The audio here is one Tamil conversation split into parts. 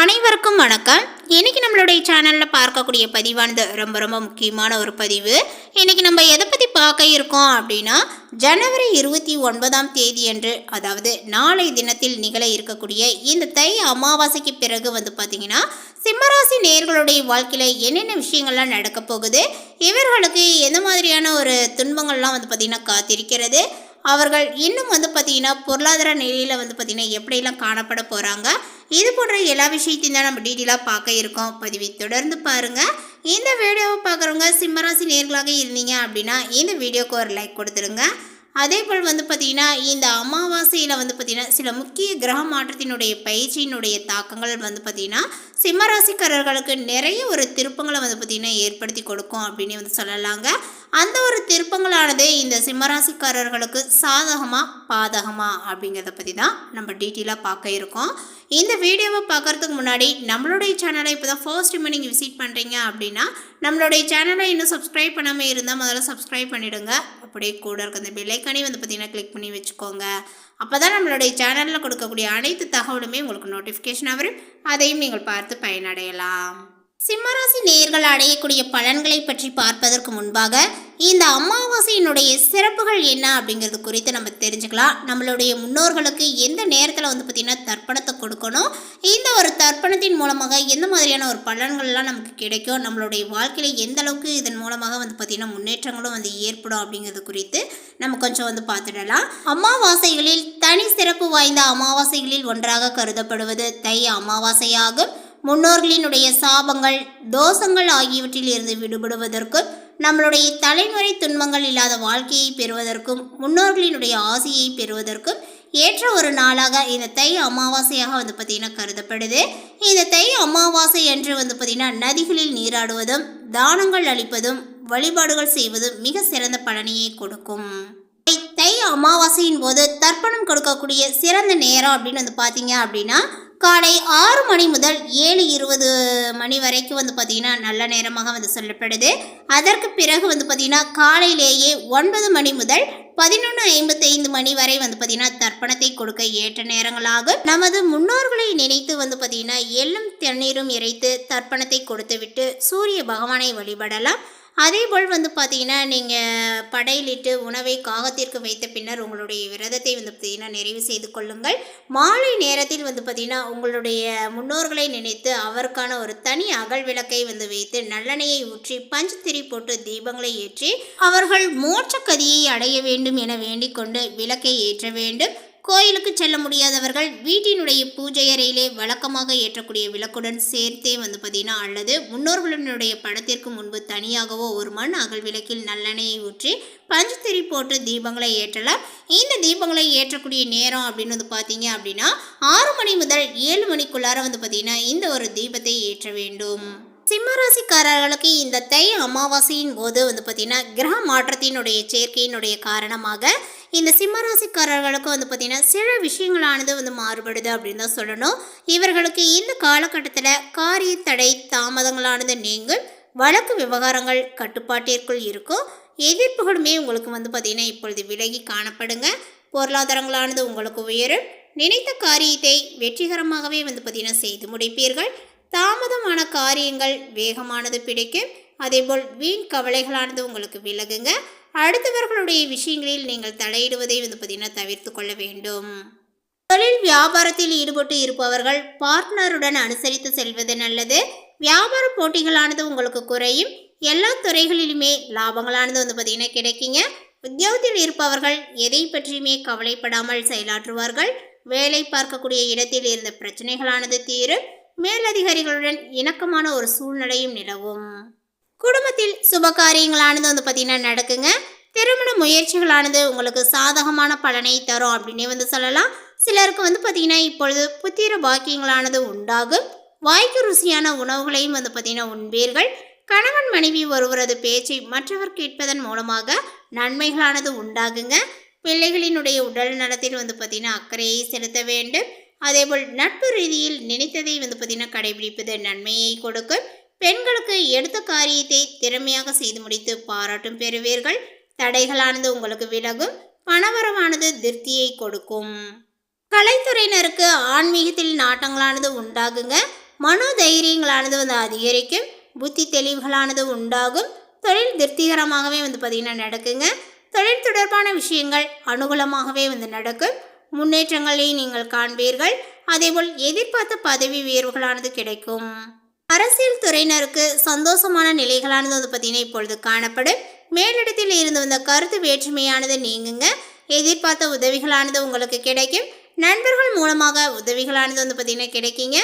அனைவருக்கும் வணக்கம். இன்னைக்கு நம்மளுடைய சேனலில் பார்க்கக்கூடிய பதிவானது ரொம்ப ரொம்ப முக்கியமான ஒரு பதிவு. இன்னைக்கு நம்ம எதை பற்றி பார்க்க இருக்கோம் அப்படின்னா ஜனவரி இருபத்தி ஒன்பதாம் தேதி அன்று அதாவது நாளை தினத்தில் நிகழ இருக்கக்கூடிய இந்த தை அமாவாசைக்கு பிறகு வந்து பார்த்திங்கன்னா சிம்மராசி நேர்களுடைய வாழ்க்கையில் என்னென்ன விஷயங்கள்லாம் நடக்க போகுது இவர்களுக்கு எந்த மாதிரியான ஒரு துன்பங்கள்லாம் வந்து பார்த்திங்கன்னா காத்திருக்கிறது அவர்கள் இன்னும் வந்து பார்த்திங்கன்னா பொருளாதார நிலையில் வந்து பார்த்திங்கன்னா எப்படியெல்லாம் காணப்பட போகிறாங்க இது போன்ற எல்லா விஷயத்தையும் தான் நம்ம டீட்டெயிலாக பார்க்க இருக்கோம். பதிவை தொடர்ந்து பாருங்கள் இந்த வீடியோவை பார்க்குறவங்க சிம்மராசி நேர்களாக இருந்தீங்க அப்படின்னா இந்த வீடியோக்கு ஒரு லைக் கொடுத்துருங்க. அதே போல் வந்து பார்த்திங்கன்னா இந்த அமாவாசையில் வந்து பார்த்திங்கன்னா சில முக்கிய கிரக மாற்றத்தினுடைய பயிற்சியினுடைய தாக்கங்கள் வந்து பார்த்திங்கன்னா சிம்மராசிக்காரர்களுக்கு நிறைய ஒரு திருப்பங்களை வந்து பார்த்திங்கன்னா ஏற்படுத்தி கொடுக்கும் அப்படின்னு வந்து சொல்லலாங்க. அந்த ஒரு திருப்பங்களானது இந்த சிம்மராசிக்காரர்களுக்கு சாதகமாக பாதகமாக அப்படிங்கிறத பற்றி தான் நம்ம டீட்டெயிலாக பார்க்க இருக்கோம். இந்த வீடியோவை பார்க்குறதுக்கு முன்னாடி நம்மளுடைய சேனலை இப்போ தான் ஃபர்ஸ்ட் டைம் நீங்கள் விசிட் பண்ணுறீங்க அப்படின்னா நம்மளுடைய சேனலை இன்னும் சப்ஸ்கிரைப் பண்ணாமல் இருந்தால் முதல்ல சப்ஸ்கிரைப் பண்ணிவிடுங்க அப்படியே கூட இருக்க அந்த பெல்லைக்கானே வந்து பார்த்திங்கன்னா கிளிக் பண்ணி வச்சுக்கோங்க. அப்போ தான் நம்மளுடைய சேனலில் கொடுக்கக்கூடிய அனைத்து தகவலுமே உங்களுக்கு நோட்டிஃபிகேஷன் வரும். அதையும் நீங்கள் பார்த்து பயனடையலாம். சிம்மராசி நேர்கள் அடையக்கூடிய பலன்களை பற்றி பார்ப்பதற்கு முன்பாக இந்த அமாவாசையினுடைய சிறப்புகள் என்ன அப்படிங்கிறது குறித்து நம்ம தெரிஞ்சுக்கலாம். நம்மளுடைய முன்னோர்களுக்கு எந்த நேரத்தில் வந்து பார்த்திங்கன்னா தர்ப்பணத்தை கொடுக்கணும்? இந்த ஒரு தர்ப்பணத்தின் மூலமாக எந்த மாதிரியான ஒரு பலன்கள்லாம் நமக்கு கிடைக்கும்? நம்மளுடைய வாழ்க்கையில் எந்த அளவுக்கு இதன் மூலமாக வந்து பார்த்திங்கன்னா முன்னேற்றங்களும் வந்து ஏற்படும் அப்படிங்கிறது குறித்து நம்ம கொஞ்சம் வந்து பார்த்துடலாம். அமாவாசைகளில் தனி சிறப்பு வாய்ந்த அமாவாசைகளில் ஒன்றாக கருதப்படுவது தை அமாவாசையாகும். முன்னோர்களினுடைய சாபங்கள் தோஷங்கள் ஆகியவற்றில் இருந்து விடுபடுவதற்கும் நம்மளுடைய தலைமுறை துன்பங்கள் இல்லாத வாழ்க்கையை பெறுவதற்கும் முன்னோர்களினுடைய ஆசையை பெறுவதற்கும் ஏற்ற ஒரு நாளாக இந்த தை அமாவாசையாக வந்து பார்த்திங்கன்னா கருதப்படுது. இந்த தை அமாவாசை என்று வந்து பார்த்திங்கன்னா நதிகளில் நீராடுவதும் தானங்கள் அளிப்பதும் வழிபாடுகள் செய்வதும் மிக சிறந்த பலனையை கொடுக்கும். தை அமாவாசையின் போது தர்ப்பணம் கொடுக்கக்கூடிய சிறந்த நேரம் அப்படின்னு வந்து பார்த்தீங்க அப்படின்னா காலை ஆறு மணி முதல் ஏழு இருபது மணி வரைக்கும் வந்து பார்த்திங்கன்னா நல்ல நேரமாக வந்து சொல்லப்படுது. அதற்கு பிறகு வந்து பார்த்திங்கன்னா காலையிலேயே ஒன்பது மணி முதல் பதினொன்று ஐம்பத்தைந்து மணி வரை வந்து பார்த்திங்கன்னா தர்ப்பணத்தை கொடுக்க ஏற்ற நேரங்களாக நமது முன்னோர்களை நினைத்து வந்து பார்த்திங்கன்னா எள்ளும் தண்ணீரும் இறைத்து தர்ப்பணத்தை கொடுத்துவிட்டு சூரிய பகவானை வழிபடலாம். அதே போல் வந்து பார்த்தீங்கன்னா நீங்கள் படையிலிட்டு உணவை காகத்திற்கு வைத்த பின்னர் உங்களுடைய விரதத்தை வந்து பார்த்தீங்கன்னா நிறைவு செய்து கொள்ளுங்கள். மாலை நேரத்தில் வந்து பார்த்தீங்கன்னா உங்களுடைய முன்னோர்களை நினைத்து அவருக்கான ஒரு தனி அகல் விளக்கை வந்து வைத்து நல்லெண்ணெயை ஊற்றி பஞ்சுத்திரி போட்டு தீபங்களை ஏற்றி அவர்கள் மோட்ச கதியை அடைய வேண்டும் என வேண்டிக் கொண்டு விளக்கை ஏற்ற வேண்டும். கோயிலுக்கு செல்ல முடியாதவர்கள் வீட்டினுடைய பூஜை அறையிலே வழக்கமாக ஏற்றக்கூடிய விளக்குடன் சேர்த்தே வந்து பார்த்தீங்கன்னா அல்லது முன்னோர்களுடைய படத்திற்கு முன்பு தனியாகவோ ஒரு மண் அகல் விளக்கில் நல்லெண்ணெயை ஊற்றி பஞ்சுத்திரி போட்டு தீபங்களை ஏற்றலாம். இந்த தீபங்களை ஏற்றக்கூடிய நேரம் அப்படின்னு வந்து பார்த்தீங்க அப்படின்னா ஆறு மணி முதல் ஏழு மணிக்குள்ளார வந்து பார்த்தீங்கன்னா இந்த ஒரு தீபத்தை ஏற்ற வேண்டும். சிம்மராசிக்காரர்களுக்கு இந்த தை அமாவாசையின் போது வந்து பார்த்திங்கன்னா கிரக மாற்றத்தினுடைய சேர்க்கையினுடைய காரணமாக இந்த சிம்மராசிக்காரர்களுக்கு வந்து பார்த்திங்கன்னா சில விஷயங்களானது வந்து மாறுபடுது அப்படின்னு தான் சொல்லணும். இவர்களுக்கு இந்த காலகட்டத்தில் காரிய தடை தாமதங்களானது நீங்கும். வழக்கு விவகாரங்கள் கட்டுப்பாட்டிற்குள் இருக்கும். எதிர்ப்புகளுமே உங்களுக்கு வந்து பார்த்திங்கன்னா இப்பொழுது விலகி காணப்படுங்க. பொருளாதாரங்களானது உங்களுக்கு உயரும். நினைத்த காரியத்தை வெற்றிகரமாகவே வந்து பார்த்திங்கன்னா செய்து முடிப்பீர்கள். தாமதமான காரியங்கள் வேகமானது பிடிக்கும். அதேபோல் வீண் கவலைகளானது உங்களுக்கு விலகுங்க. அடுத்தவர்களுடைய விஷயங்களில் நீங்கள் தலையிடுவதை வந்து பார்த்தீங்கன்னா தவிர்த்து கொள்ள வேண்டும். தொழில் வியாபாரத்தில் ஈடுபட்டு இருப்பவர்கள் பார்ட்னருடன் அனுசரித்து செல்வது நல்லது. வியாபார போட்டிகளானது உங்களுக்கு குறையும். எல்லா துறைகளிலுமே லாபங்களானது வந்து பார்த்தீங்கன்னா கிடைக்குங்க. உத்தியோகத்தில் இருப்பவர்கள் எதை பற்றியுமே கவலைப்படாமல் செயலாற்றுவார்கள். வேலை பார்க்கக்கூடிய இடத்தில் இருந்த பிரச்சனைகளானது தீரும். மேலதிகாரிகளுடன் இணக்கமான ஒரு சூழ்நிலையும் நிலவும். குடும்பத்தில் சுப காரியங்களானது வந்து பார்த்திங்கன்னா நடக்குங்க. திருமண முயற்சிகளானது உங்களுக்கு சாதகமான பலனை தரும் அப்படின்னே வந்து சொல்லலாம். சிலருக்கு வந்து பார்த்திங்கன்னா இப்பொழுது புத்திர பாக்கியங்களானது உண்டாகும். வாய்க்கு ருசியான உணவுகளையும் வந்து பார்த்திங்கன்னா உண்பீர்கள். கணவன் மனைவி ஒருவரது பேச்சை மற்றவர் கேட்பதன் மூலமாக நன்மைகளானது உண்டாகுங்க. பிள்ளைகளினுடைய உடல் நலத்தில் வந்து பார்த்திங்கன்னா அக்கறையை செலுத்த வேண்டும். அதேபோல் நட்பு ரீதியில் நினைத்ததை வந்து பார்த்திங்கன்னா கடைபிடிப்பது நன்மையை கொடுக்கும். பெண்களுக்கு எடுத்த காரியத்தை திறமையாக செய்து முடித்து பாராட்டும் பெறுவீர்கள். தடைகளானது உங்களுக்கு விலகும் பணவரவானது திருப்தியை கொடுக்கும். கலைத்துறையினருக்கு ஆன்மீகத்தில் நாட்டங்களானது உண்டாகுங்க மனோதைரியங்களானது வந்து அதிகரிக்கும் புத்தி தெளிவுகளானது உண்டாகும் தொழில் திருப்திகரமாகவே வந்து பார்த்திங்கன்னா நடக்குங்க. தொழில் தொடர்பான விஷயங்கள் அனுகூலமாகவே வந்து நடக்கும். முன்னேற்றங்களை நீங்கள் காண்பீர்கள். அதேபோல் எதிர்பார்த்த பதவி உயர்வுகளானது கிடைக்கும். அரசியல் துறையினருக்கு சந்தோஷமான நிலைகளானது வந்து பார்த்தீங்கன்னா இப்பொழுது காணப்படும். மேலிடத்தில் இருந்து வந்த கருத்து வேற்றுமையானது நீங்குங்க. எதிர்பார்த்த உதவிகளானது உங்களுக்கு கிடைக்கும். நண்பர்கள் மூலமாக உதவிகளானது வந்து பார்த்தீங்கன்னா கிடைக்குங்க.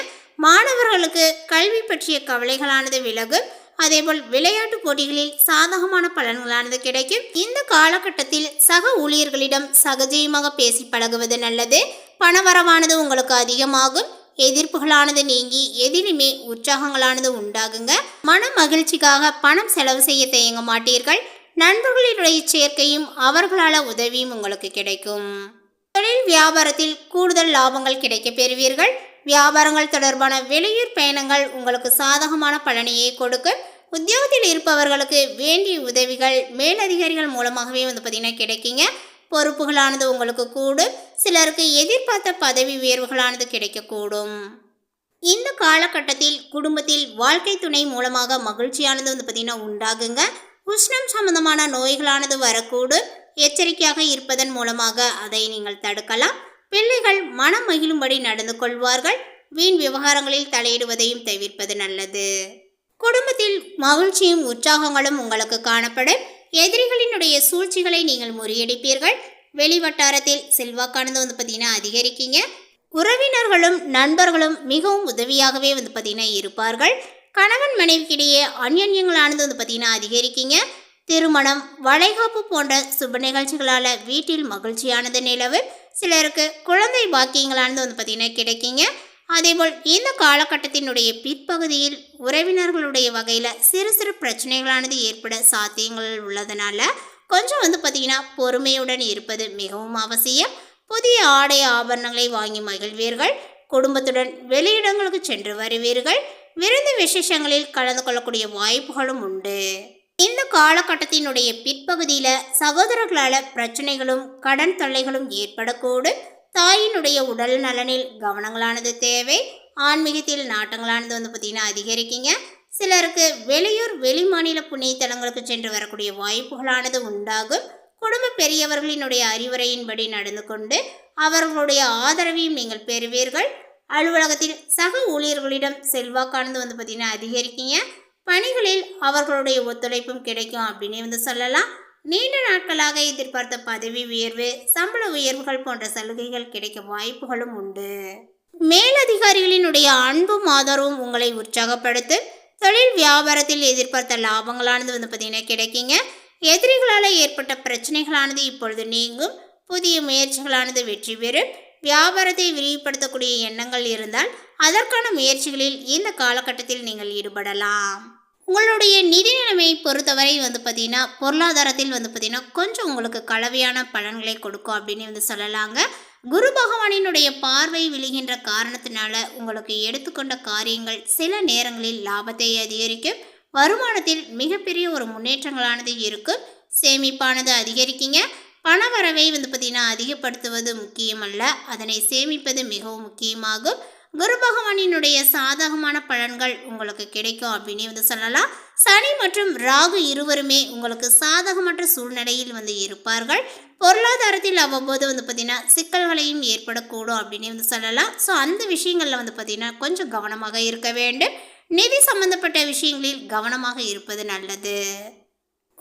மாணவர்களுக்கு கல்வி பற்றிய கவலைகளானது விலகும். அதேபோல் விளையாட்டு போட்டிகளில் சாதகமான பலன்களானது கிடைக்கும். இந்த காலகட்டத்தில் சக ஊழியர்களிடம் சகஜயமாக பேசி பழகுவது நல்லது. பணவரவானது உங்களுக்கு அதிகமாகும். எதிர்ப்புகளானது நீங்கி எதிலுமே உற்சாகங்களானது உண்டாகுங்க. மன மகிழ்ச்சிக்காக பணம் செலவு செய்ய தயங்க மாட்டீர்கள். நண்பர்களினுடைய சேர்க்கையும் அவர்களால் உதவியும் உங்களுக்கு கிடைக்கும். தொழில் வியாபாரத்தில் கூடுதல் லாபங்கள் கிடைக்க பெறுவீர்கள். வியாபாரங்கள் தொடர்பான வெளியூர் பயணங்கள் உங்களுக்கு சாதகமான பலனையே கொடுக்கும் உத்தியோகத்தில் இருப்பவர்களுக்கு வேண்டிய உதவிகள் மேலதிகாரிகள் மூலமாகவே வந்து பார்த்திங்கன்னா கிடைக்குங்க. பொறுப்புகளானது உங்களுக்கு கூடும். சிலருக்கு எதிர்பார்த்த பதவி உயர்வுகளானது கிடைக்கக்கூடும். இந்த காலகட்டத்தில் குடும்பத்தில் வாழ்க்கை துணை மூலமாக மகிழ்ச்சியானது வந்து பார்த்திங்கன்னா உண்டாகுங்க. உஷ்ணம் சம்பந்தமான நோய்களானது வரக்கூடும். எச்சரிக்கையாக இருப்பதன் மூலமாக அதை நீங்கள் தடுக்கலாம். பிள்ளைகள் மனம் மகிழும்படி நடந்து கொள்வார்கள். வீண் விவகாரங்களில் தலையிடுவதையும் தவிர்ப்பது நல்லது. குடும்பத்தில் மகிழ்ச்சியும் உற்சாகங்களும் உங்களுக்கு காணப்படும். எதிரிகளினுடைய சூழ்ச்சிகளை நீங்கள் முறியடிப்பீர்கள். வெளிவட்டாரத்தில் செல்வாக்கானது வந்து பார்த்தீங்கன்னா அதிகரிக்கீங்க. உறவினர்களும் நண்பர்களும் மிகவும் உதவியாகவே வந்து பார்த்தீங்கன்னா இருப்பார்கள். கணவன் மனைவிக்கிடையே அந்யன்யங்களானது வந்து பார்த்தீங்கன்னா அதிகரிக்கீங்க. திருமணம் வளைகாப்பு போன்ற சுப நிகழ்ச்சிகளால் வீட்டில் மகிழ்ச்சியானது நிலவு. சிலருக்கு குழந்தை பாக்கியங்களானது வந்து பார்த்தீங்கன்னா கிடைக்குங்க. அதேபோல் இந்த காலகட்டத்தினுடைய பிற்பகுதியில் உறவினர்களுடைய வகையில் சிறு சிறு பிரச்சனைகளானது ஏற்பட சாத்தியங்கள் உள்ளதுனால கொஞ்சம் வந்து பார்த்திங்கன்னா பொறுமையுடன் இருப்பது மிகவும் அவசியம். புதிய ஆடை ஆபரணங்களை வாங்கி மகிழ்வீர்கள். குடும்பத்துடன் வெளியிடங்களுக்கு சென்று வருவீர்கள். விருந்து விசேஷங்களில் கலந்து கொள்ளக்கூடிய வாய்ப்புகளும் உண்டு. இந்த காலகட்டத்தினுடைய பிற்பகுதியில் சகோதரர்களால் பிரச்சனைகளும் கடன் தொல்லைகளும் ஏற்படக்கூடும். தாயினுடைய உடல் நலனில் கவனங்களானது தேவை. ஆன்மீகத்தில் நாட்டங்களானது வந்து பார்த்திங்கன்னா அதிகரிக்குங்க. சிலருக்கு வெளியூர் வெளிமாநில புண்ணியத்தலங்களுக்கு சென்று வரக்கூடிய வாய்ப்புகளானது உண்டாகும். குடும்ப பெரியவர்களினுடைய அறிவுரையின்படி நடந்து கொண்டு அவர்களுடைய ஆதரவையும் நீங்கள் பெறுவீர்கள். அலுவலகத்தில் சக ஊழியர்களிடம் செல்வாக்கானது வந்து பார்த்திங்கன்னா அதிகரிக்கீங்க. பணிகளில் அவர்களுடைய ஒத்துழைப்பும் கிடைக்கும் அப்படின்னு வந்து சொல்லலாம். நீண்ட நாட்களாக எதிர்பார்த்த பதவி உயர்வு சம்பள உயர்வுகள் போன்ற சலுகைகள் கிடைக்க வாய்ப்புகளும் உண்டு. மேலதிகாரிகளினுடைய அன்பும் ஆதரவும் உங்களை உற்சாகப்படுத்து தொழில் வியாபாரத்தில் எதிர்பார்த்த லாபங்களானது வந்து பார்த்தீங்கன்னா கிடைக்குங்க. எதிரிகளால் ஏற்பட்ட பிரச்சனைகளானது இப்பொழுது நீங்கும். புதிய முயற்சிகளானது வெற்றி பெறும். வியாபாரத்தை விரிவுபடுத்தக்கூடிய எண்ணங்கள் இருந்தால் அதற்கான முயற்சிகளில் இந்த காலகட்டத்தில் நீங்கள் ஈடுபடலாம். உங்களுடைய நிதி நிலைமையை பொறுத்தவரை வந்து பார்த்தீங்கன்னா பொருளாதாரத்தில் வந்து பார்த்தீங்கன்னா கொஞ்சம் உங்களுக்கு கலவையான பலன்களை கொடுக்கும் அப்படின்னு வந்து சொல்லலாங்க. குரு பகவானினுடைய பார்வை விழுகின்ற காரணத்தினால உங்களுக்கு எடுத்துக்கொண்ட காரியங்கள் சில நேரங்களில் லாபத்தை அதிகரிக்கும். வருமானத்தில் மிகப்பெரிய ஒரு முன்னேற்றங்களானது இருக்கும். சேமிப்பானது அதிகரிக்குங்க. பண வரவை வந்து பார்த்திங்கன்னா அதிகப்படுத்துவது முக்கியமல்ல. அதனை சேமிப்பது மிகவும் முக்கியமாகும். குரு பகவானினுடைய சாதகமான பலன்கள் உங்களுக்கு கிடைக்கும் அப்படின்னு வந்து சொல்லலாம். சனி மற்றும் ராகு இருவருமே உங்களுக்கு சாதகமற்ற சூழ்நிலையில் வந்து இருப்பார்கள். பொருளாதாரத்தில் அவ்வப்போது வந்து பார்த்திங்கன்னா சிக்கல்களையும் ஏற்படக்கூடும் அப்படின்னு வந்து சொல்லலாம். ஸோ அந்த விஷயங்களில் வந்து பார்த்திங்கன்னா கொஞ்சம் கவனமாக இருக்க வேண்டும். நிதி சம்பந்தப்பட்ட விஷயங்களில் கவனமாக இருப்பது நல்லது.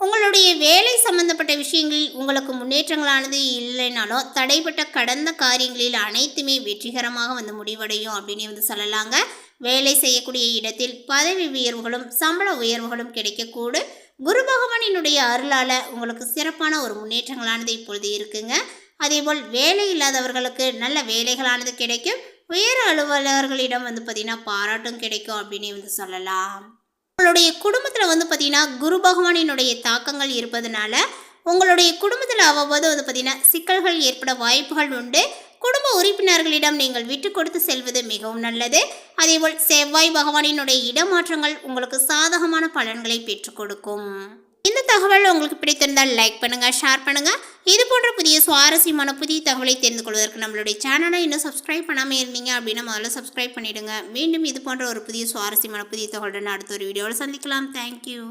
உங்களுடைய வேலை சம்பந்தப்பட்ட விஷயங்களில் உங்களுக்கு முன்னேற்றங்களானது இல்லைனாலும் தடைப்பட்ட கடந்த காரியங்களில் அனைத்துமே வெற்றிகரமாக வந்து முடிவடையும் அப்படின்னு வந்து சொல்லலாங்க. வேலை செய்யக்கூடிய இடத்தில் பதவி உயர்வுகளும் சம்பள உயர்வுகளும் கிடைக்கக்கூடும். குரு பகவானினுடைய அருளால் உங்களுக்கு சிறப்பான ஒரு முன்னேற்றங்களானது இப்பொழுது இருக்குங்க. அதேபோல் வேலை இல்லாதவர்களுக்கு நல்ல வேலைகளானது கிடைக்கும். உயர் அலுவலர்களிடம் வந்து பார்த்திங்கன்னா பாராட்டும் கிடைக்கும் அப்படின்னு வந்து சொல்லலாம். உங்களுடைய குடும்பத்தில் வந்து பார்த்தீங்கன்னா குரு பகவானினுடைய தாக்கங்கள் இருப்பதனால உங்களுடைய குடும்பத்தில் அவ்வப்போது வந்து பார்த்தீங்கன்னா சிக்கல்கள் ஏற்பட வாய்ப்புகள் உண்டு. குடும்ப உறுப்பினர்களிடம் நீங்கள் விட்டு கொடுத்து செல்வது மிகவும் நல்லது. அதேபோல் செவ்வாய் பகவானினுடைய இடமாற்றங்கள் உங்களுக்கு சாதகமான பலன்களை பெற்றுக் கொடுக்கும். இந்த தகவல் உங்களுக்கு பிடித்திருந்தால் லைக் பண்ணுங்கள் ஷேர் பண்ணுங்கள் இது போன்ற புதிய சுவாரஸ்யமான புதிய தகவலை தெரிந்து கொள்வதற்கு நம்மளுடைய சேனலை இன்னும் சப்ஸ்கிரைப் பண்ணாமல் இருந்தீங்க அப்படின்னா முதல்ல சப்ஸ்கிரைப் பண்ணிடுங்க. மீண்டும் இது போன்ற ஒரு புதிய சுவாரஸ்யமான புதிய தகவலுடன் அடுத்த ஒரு வீடியோவில் சந்திக்கலாம். தேங்க்யூ